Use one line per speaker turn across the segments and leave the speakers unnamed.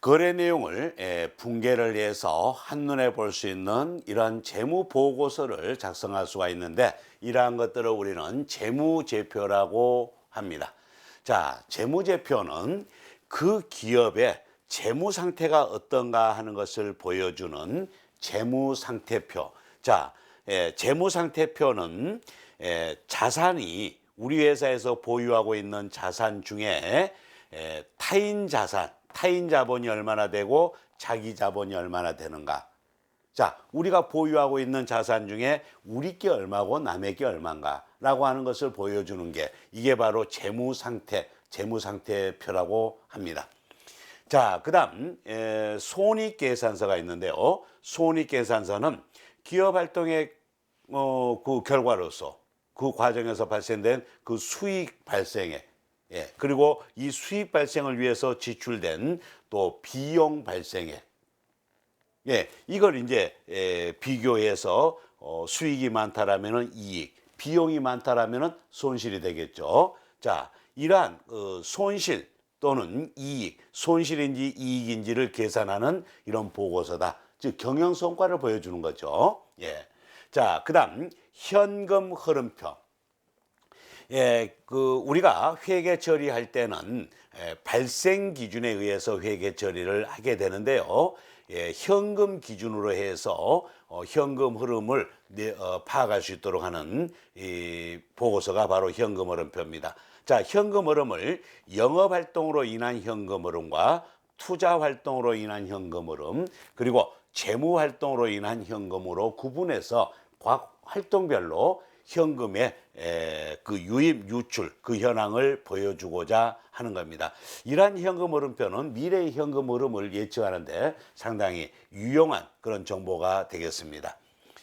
거래 내용을 에, 분개를 해서 한눈에 볼 수 있는 이런 재무 보고서를 작성할 수가 있는데 이러한 것들을 우리는 재무제표라고 합니다. 자, 재무제표는 그 기업의 재무 상태가 어떤가 하는 것을 보여주는 재무 상태표. 자, 에, 재무 상태표는 에, 자산이 우리 회사에서 보유하고 있는 자산 중에 에, 타인 자산, 타인 자본이 얼마나 되고 자기 자본이 얼마나 되는가. 자, 우리가 보유하고 있는 자산 중에 우리 게 얼마고 남의 게 얼마인가라고 하는 것을 보여주는 게 이게 바로 재무 상태, 재무 상태표라고 합니다. 자, 그다음 에, 손익 계산서가 있는데요. 손익 계산서는 기업 활동의 어, 그 결과로서 그 과정에서 발생된 그 수익 발생에 예, 그리고 이 수익 발생을 위해서 지출된 또 비용 발생에 예, 이걸 이제 에, 비교해서 어, 수익이 많다라면은 이익, 비용이 많다라면은 손실이 되겠죠. 자, 이러한 어, 손실 또는 이익, 손실인지 이익인지를 계산하는 이런 보고서다. 즉 경영 성과를 보여주는 거죠. 예. 자, 그다음 현금 흐름표. 예, 그 우리가 회계 처리할 때는 에, 발생 기준에 의해서 회계 처리를 하게 되는데요. 예, 현금 기준으로 해서 어, 현금 흐름을 내- 어, 파악할 수 있도록 하는 이 보고서가 바로 현금 흐름표입니다. 자, 현금 흐름을 영업 활동으로 인한 현금 흐름과 투자 활동으로 인한 현금 흐름 그리고 재무 활동으로 인한 현금으로 구분해서 각 활동별로 현금의 에, 그 유입 유출 그 현황을 보여주고자 하는 겁니다. 이러한 현금 흐름표는 미래의 현금 흐름을 예측하는데 상당히 유용한 그런 정보가 되겠습니다.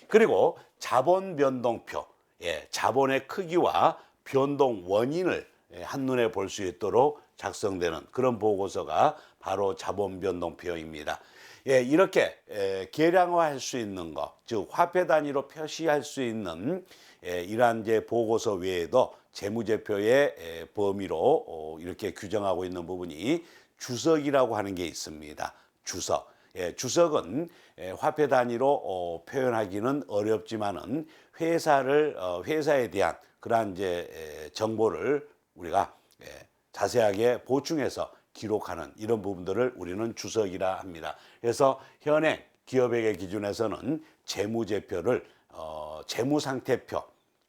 그리고 자본 변동표, 예, 자본의 크기와 변동 원인을 예, 한눈에 볼 수 있도록 작성되는 그런 보고서가 바로 자본 변동표입니다. 예, 이렇게 에, 계량화할 수 있는 것, 즉 화폐 단위로 표시할 수 있는 에, 이러한 이제 보고서 외에도 재무제표의 에, 범위로 어, 이렇게 규정하고 있는 부분이 주석이라고 하는 게 있습니다. 주석. 예, 주석은 에, 화폐 단위로 어, 표현하기는 어렵지만은 회사를 어, 회사에 대한 그러한 이제 에, 정보를 우리가 예, 자세하게 보충해서 기록하는 이런 부분들을 우리는 주석이라 합니다. 그래서 현행 기업회계 기준에서는 재무제표를 어, 재무상태표,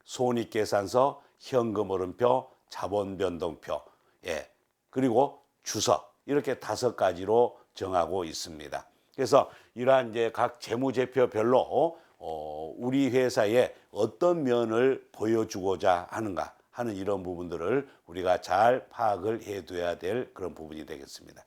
손익계산서, 현금흐름표, 자본변동표, 예, 그리고 주석 이렇게 다섯 가지로 정하고 있습니다. 그래서 이러한 이제 각 재무제표별로 어, 우리 회사의 어떤 면을 보여주고자 하는가 하는 이런 부분들을 우리가 잘 파악을 해둬야 될 그런 부분이 되겠습니다.